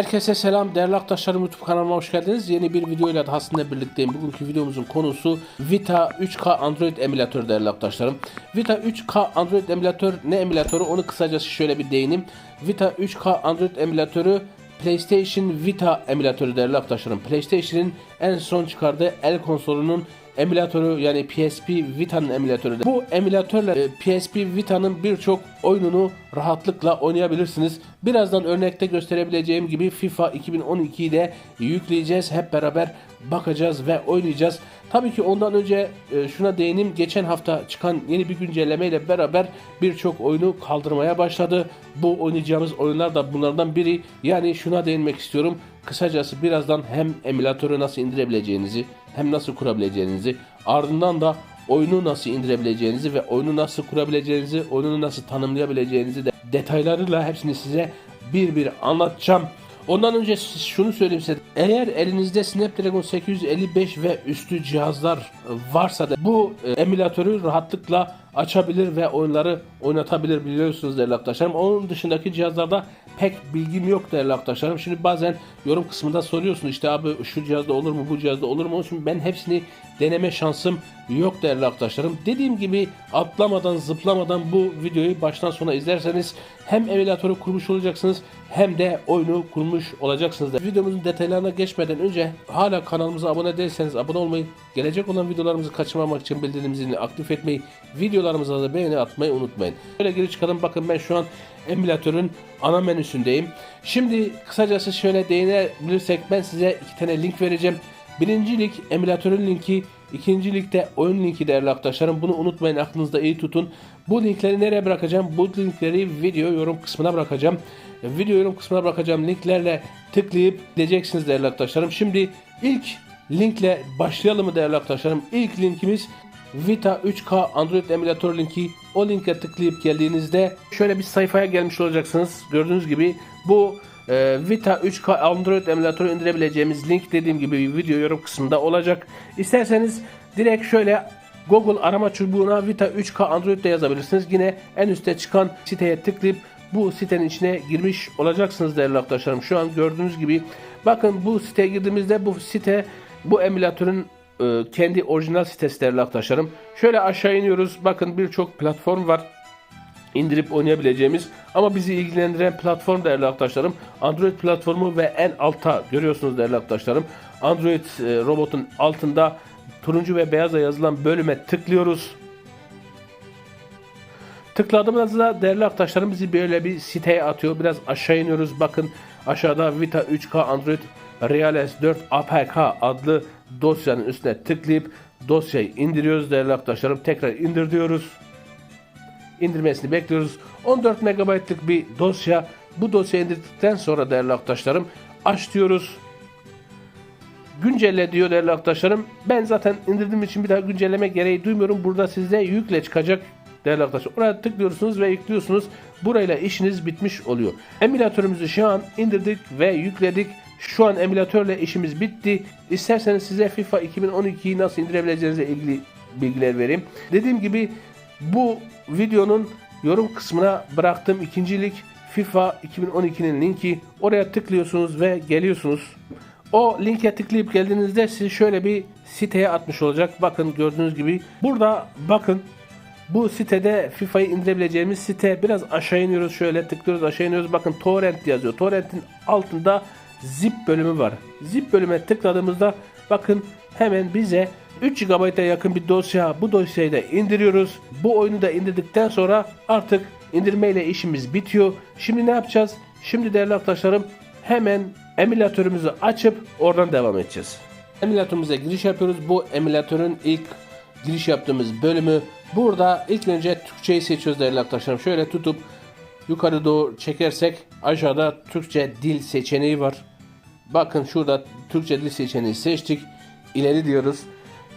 Herkese selam değerli arkadaşlarım YouTube kanalıma hoş geldiniz. Yeni bir video ile daha sizinle birlikteyim. Bugünkü videomuzun konusu Vita 3K Android emülatör değerli arkadaşlarım. Vita 3K Android emülatör ne emülatörü onu kısacası şöyle bir değineyim. Vita 3K Android emülatörü PlayStation Vita emülatörü değerli arkadaşlarım. PlayStation'ın en son çıkardığı el konsolunun emülatörü yani PSP Vita'nın emülatörü. Bu emülatörle e, PSP Vita'nın birçok oyununu rahatlıkla oynayabilirsiniz. Birazdan örnekte gösterebileceğim gibi FIFA 2012'yi de yükleyeceğiz. Hep beraber bakacağız ve oynayacağız. Tabii ki ondan önce e, şuna değineyim. Geçen hafta çıkan yeni bir güncelleme ile beraber birçok oyunu kaldırmaya başladı. Bu oynayacağımız oyunlar da bunlardan biri. Yani şuna değinmek istiyorum. Kısacası birazdan hem emülatörü nasıl indirebileceğinizi hem nasıl kurabileceğinizi ardından da oyunu nasıl indirebileceğinizi ve oyunu nasıl kurabileceğinizi, oyunu nasıl tanımlayabileceğinizi de detaylarıyla hepsini size bir bir anlatacağım. Ondan önce şunu söyleyeyim size. Eğer elinizde Snapdragon 855 ve üstü cihazlar varsa da bu e, emülatörü rahatlıkla açabilir ve oyunları oynatabilir biliyorsunuz değerli arkadaşlarım. Onun dışındaki cihazlarda pek bilgim yok değerli arkadaşlarım. Şimdi bazen yorum kısmında soruyorsun işte abi şu cihazda olur mu bu cihazda olur mu? Onun için ben hepsini deneme şansım yok değerli arkadaşlarım. Dediğim gibi atlamadan zıplamadan bu videoyu baştan sona izlerseniz hem emülatörü kurmuş olacaksınız hem de oyunu kurmuş olacaksınız. Videomuzun detaylarına geçmeden önce hala kanalımıza abone değilseniz abone olmayı, gelecek olan videolarımızı kaçırmamak için bildirim zilini aktif etmeyi, videolarımıza da beğeni atmayı unutmayın. Şöyle geri çıkalım bakın ben şu an emülatörün ana menüsündeyim. Şimdi kısacası şöyle değinebilirsek ben size iki tane link vereceğim. Birinci link emülatörün linki, ikinci ligde oyun linki değerli arkadaşlarım. Bunu unutmayın aklınızda iyi tutun. Bu linkleri nereye bırakacağım? Bu linkleri video yorum kısmına bırakacağım. Video yorum kısmına bırakacağım linklerle tıklayıp gideceksiniz değerli arkadaşlarım. Şimdi ilk linkle başlayalım mı değerli arkadaşlarım? İlk linkimiz Vita 3K Android emülatör linki. O linke tıklayıp geldiğinizde şöyle bir sayfaya gelmiş olacaksınız. Gördüğünüz gibi bu e, Vita 3K Android emülatörü indirebileceğimiz link dediğim gibi video yorum kısmında olacak. İsterseniz direkt şöyle Google arama çubuğuna Vita 3K Android de yazabilirsiniz. Yine en üstte çıkan siteye tıklayıp bu sitenin içine girmiş olacaksınız değerli arkadaşlarım. Şu an gördüğünüz gibi bakın bu siteye girdiğimizde bu site bu emülatörün e, kendi orijinal sitesi değerli arkadaşlarım. Şöyle aşağı iniyoruz. Bakın birçok platform var indirip oynayabileceğimiz ama bizi ilgilendiren platform değerli arkadaşlarım Android platformu ve en altta görüyorsunuz değerli arkadaşlarım Android e, robotun altında turuncu ve beyaza yazılan bölüme tıklıyoruz. Tıkladığımızda değerli arkadaşlarım bizi böyle bir siteye atıyor. Biraz aşağı iniyoruz. Bakın aşağıda Vita 3K Android Reales 4 APK adlı dosyanın üstüne tıklayıp dosyayı indiriyoruz değerli arkadaşlarım. Tekrar indir diyoruz. İndirmesini bekliyoruz. 14 MB'lık bir dosya. Bu dosyayı indirdikten sonra değerli arkadaşlarım aç diyoruz. Güncelle diyor değerli arkadaşlarım. Ben zaten indirdiğim için bir daha güncelleme gereği duymuyorum. Burada sizde yükle çıkacak değerli arkadaşlar. Oraya tıklıyorsunuz ve yüklüyorsunuz. Burayla işiniz bitmiş oluyor. Emülatörümüzü şu an indirdik ve yükledik. Şu an emülatörle işimiz bitti. İsterseniz size FIFA 2012'yi nasıl indirebileceğinizle ilgili bilgiler vereyim. Dediğim gibi bu videonun yorum kısmına bıraktığım ikincilik FIFA 2012'nin linki. Oraya tıklıyorsunuz ve geliyorsunuz. O linke tıklayıp geldiğinizde sizi şöyle bir siteye atmış olacak. Bakın gördüğünüz gibi. Burada bakın bu sitede FIFA'yı indirebileceğimiz site. Biraz aşağı iniyoruz şöyle tıklıyoruz aşağı iniyoruz. Bakın torrent yazıyor. Torrent'in altında zip bölümü var. Zip bölüme tıkladığımızda bakın hemen bize 3 GB'a yakın bir dosya. Bu dosyayı da indiriyoruz. Bu oyunu da indirdikten sonra artık indirmeyle işimiz bitiyor. Şimdi ne yapacağız? Şimdi değerli arkadaşlarım hemen emülatörümüzü açıp oradan devam edeceğiz. Emülatörümüze giriş yapıyoruz. Bu emülatörün ilk giriş yaptığımız bölümü. Burada ilk önce Türkçeyi seçiyoruz değerli arkadaşlarım. Şöyle tutup yukarı doğru çekersek aşağıda Türkçe dil seçeneği var. Bakın şurada Türkçe dil seçeneği seçtik. İleri diyoruz.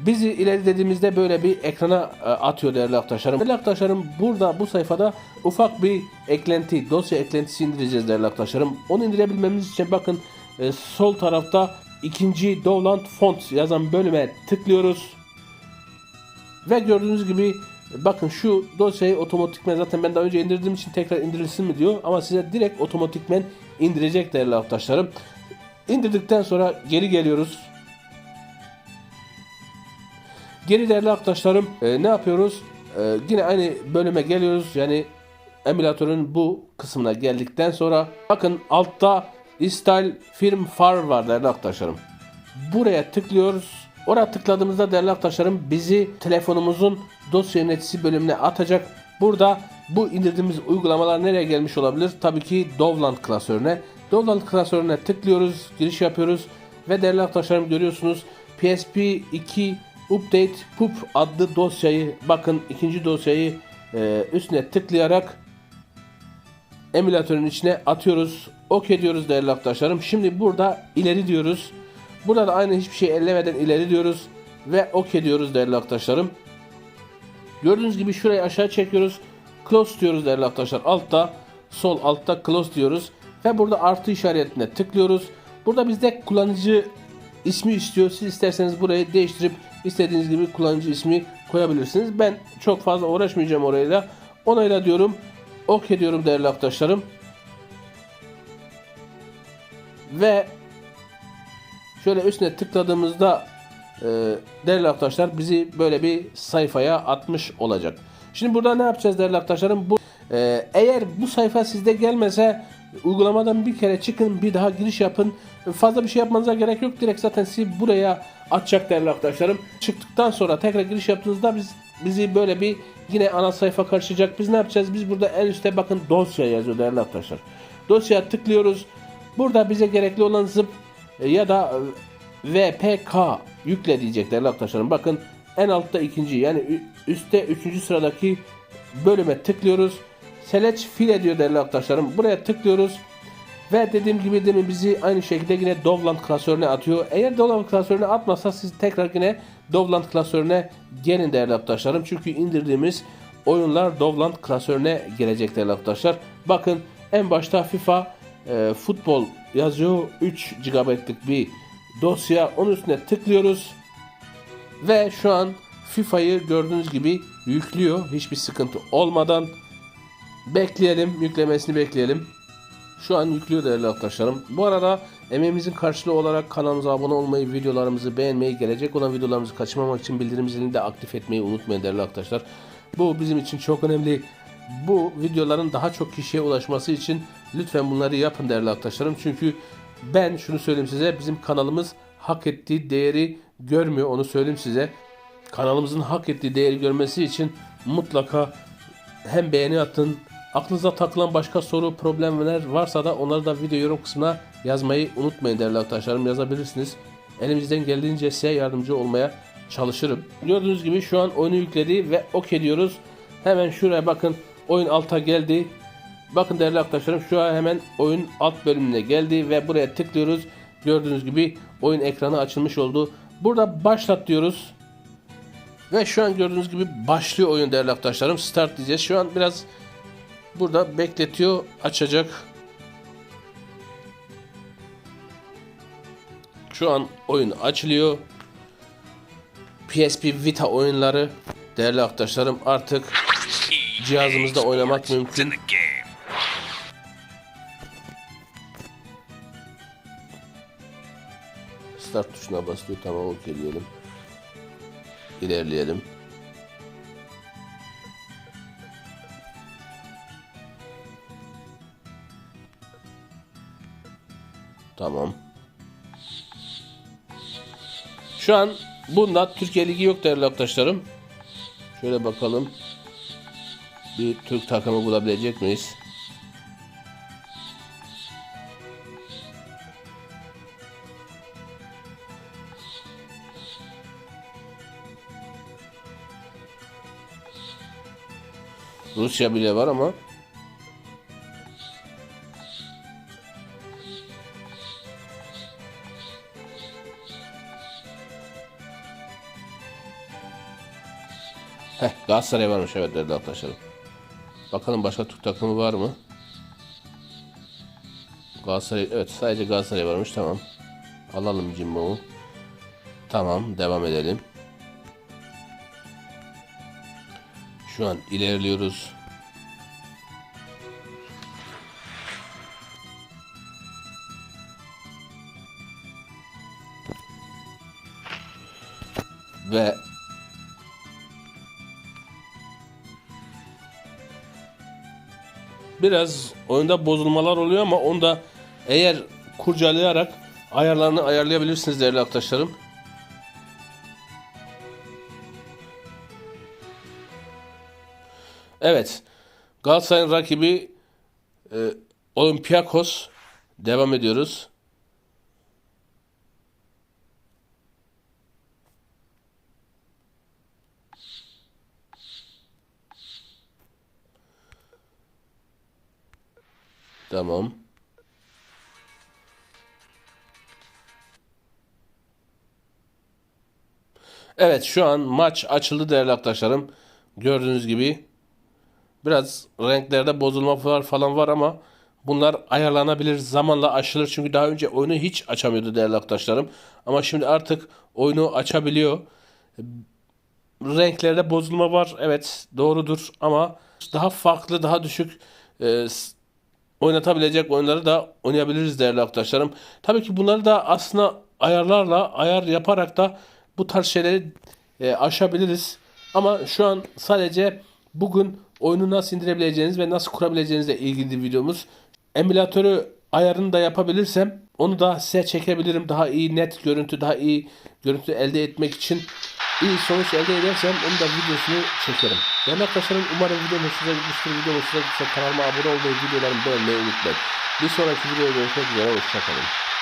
Bizi ileri dediğimizde böyle bir ekrana e, atıyor değerli arkadaşlarım. Değerli arkadaşlarım burada bu sayfada ufak bir eklenti, dosya eklentisi indireceğiz değerli arkadaşlarım. Onu indirebilmemiz için bakın e, sol tarafta ikinci Dovland Font yazan bölüme tıklıyoruz. Ve gördüğünüz gibi Bakın şu dosyayı otomatikmen zaten ben daha önce indirdiğim için tekrar indirilsin mi diyor. Ama size direkt otomatikmen indirecek değerli arkadaşlarım. İndirdikten sonra geri geliyoruz. Geri değerli arkadaşlarım e, ne yapıyoruz? E, yine aynı bölüme geliyoruz. Yani emülatörün bu kısmına geldikten sonra bakın altta install firm far var değerli arkadaşlarım. Buraya tıklıyoruz. Oraya tıkladığımızda değerli arkadaşlarım bizi telefonumuzun dosya yöneticisi bölümüne atacak. Burada bu indirdiğimiz uygulamalar nereye gelmiş olabilir? Tabii ki Dovland klasörüne. Dovland klasörüne tıklıyoruz, giriş yapıyoruz ve değerli arkadaşlarım görüyorsunuz PSP 2 Update Pup adlı dosyayı bakın ikinci dosyayı e, üstüne tıklayarak emülatörün içine atıyoruz. OK diyoruz değerli arkadaşlarım. Şimdi burada ileri diyoruz. Burada da aynı hiçbir şey ellemeden ileri diyoruz ve OK diyoruz değerli arkadaşlarım. Gördüğünüz gibi şurayı aşağı çekiyoruz. Close diyoruz değerli arkadaşlar. Altta sol altta close diyoruz ve burada artı işaretine tıklıyoruz. Burada bizde kullanıcı ismi istiyor. Siz isterseniz burayı değiştirip istediğiniz gibi kullanıcı ismi koyabilirsiniz. Ben çok fazla uğraşmayacağım orayla. Onayla diyorum. OK diyorum değerli arkadaşlarım. Ve şöyle üstüne tıkladığımızda e, değerli arkadaşlar bizi böyle bir sayfaya atmış olacak. Şimdi burada ne yapacağız değerli arkadaşlarım? Bu e, eğer bu sayfa sizde gelmese uygulamadan bir kere çıkın bir daha giriş yapın. Fazla bir şey yapmanıza gerek yok. Direkt zaten sizi buraya atacak değerli arkadaşlarım. Çıktıktan sonra tekrar giriş yaptığınızda biz bizi böyle bir yine ana sayfa karşılayacak. Biz ne yapacağız? Biz burada en üstte bakın dosya yazıyor değerli arkadaşlar. Dosyaya tıklıyoruz. Burada bize gerekli olan zip e, ya da e, VPK yükle diyecek değerli arkadaşlarım. Bakın en altta ikinci yani üstte üçüncü sıradaki bölüme tıklıyoruz. Select file diyor değerli arkadaşlarım. Buraya tıklıyoruz. Ve dediğim gibi demin bizi aynı şekilde yine Dovland klasörüne atıyor. Eğer Dovland klasörüne atmazsa siz tekrar yine Dovland klasörüne gelin değerli arkadaşlarım. Çünkü indirdiğimiz oyunlar Dovland klasörüne gelecek değerli arkadaşlar. Bakın en başta FIFA e, futbol yazıyor. 3 GB'lık bir dosya. Onun üstüne tıklıyoruz. Ve şu an FIFA'yı gördüğünüz gibi yüklüyor. Hiçbir sıkıntı olmadan. Bekleyelim. Yüklemesini bekleyelim. Şu an yüklüyor değerli arkadaşlarım. Bu arada emeğimizin karşılığı olarak kanalımıza abone olmayı, videolarımızı beğenmeyi, gelecek olan videolarımızı kaçırmamak için bildirim zilini de aktif etmeyi unutmayın değerli arkadaşlar. Bu bizim için çok önemli. Bu videoların daha çok kişiye ulaşması için lütfen bunları yapın değerli arkadaşlarım. Çünkü ben şunu söyleyeyim size bizim kanalımız hak ettiği değeri görmüyor onu söyleyeyim size. Kanalımızın hak ettiği değeri görmesi için mutlaka hem beğeni atın. Aklınıza takılan başka soru, problemler varsa da onları da video yorum kısmına yazmayı unutmayın değerli arkadaşlarım. Yazabilirsiniz. Elimizden geldiğince size yardımcı olmaya çalışırım. Gördüğünüz gibi şu an oyunu yükledi ve OK diyoruz. Hemen şuraya bakın. Oyun alta geldi. Bakın değerli arkadaşlarım şu an hemen oyun alt bölümüne geldi ve buraya tıklıyoruz. Gördüğünüz gibi oyun ekranı açılmış oldu. Burada başlat diyoruz. Ve şu an gördüğünüz gibi başlıyor oyun değerli arkadaşlarım. Start diyeceğiz. Şu an biraz burada bekletiyor. Açacak. Şu an oyun açılıyor. PSP Vita oyunları değerli arkadaşlarım artık cihazımızda oynamak mümkün. Start tuşuna basıyor. Tamam okey diyelim. İlerleyelim. Tamam. Şu an bunda Türkiye Ligi yok değerli arkadaşlarım. Şöyle bakalım. Bir Türk takımı bulabilecek miyiz? Rusya bile var ama Heh, Galatasaray varmış evet değerli arkadaşlarım. Bakalım başka Türk takımı var mı? Galatasaray evet sadece Galatasaray varmış tamam. Alalım Jimbo'yu. Tamam devam edelim. Şu an ilerliyoruz. Ve biraz oyunda bozulmalar oluyor ama onda eğer kurcalayarak ayarlarını ayarlayabilirsiniz değerli arkadaşlarım. Evet. Galatasaray'ın rakibi e, Olympiakos. Devam ediyoruz. Tamam. Evet şu an maç açıldı değerli arkadaşlarım. Gördüğünüz gibi biraz renklerde bozulma falan var ama bunlar ayarlanabilir zamanla aşılır. Çünkü daha önce oyunu hiç açamıyordu değerli arkadaşlarım. Ama şimdi artık oyunu açabiliyor. Renklerde bozulma var evet doğrudur ama daha farklı daha düşük e, oynatabilecek oyunları da oynayabiliriz değerli arkadaşlarım. Tabii ki bunları da aslında ayarlarla, ayar yaparak da bu tarz şeyleri e, aşabiliriz. Ama şu an sadece bugün oyunu nasıl indirebileceğiniz ve nasıl kurabileceğinizle ilgili videomuz. Emülatörü ayarını da yapabilirsem onu da size çekebilirim. Daha iyi net görüntü, daha iyi görüntü elde etmek için iyi sonuç elde edersem onu da videosunu çekerim. Değerli arkadaşlarım umarım videom hoşunuza gitmiştir. Videom hoşunuza gitse kanalıma abone olmayı, videolarımı beğenmeyi unutmayın. Bir sonraki videoda görüşmek üzere. Hoşçakalın.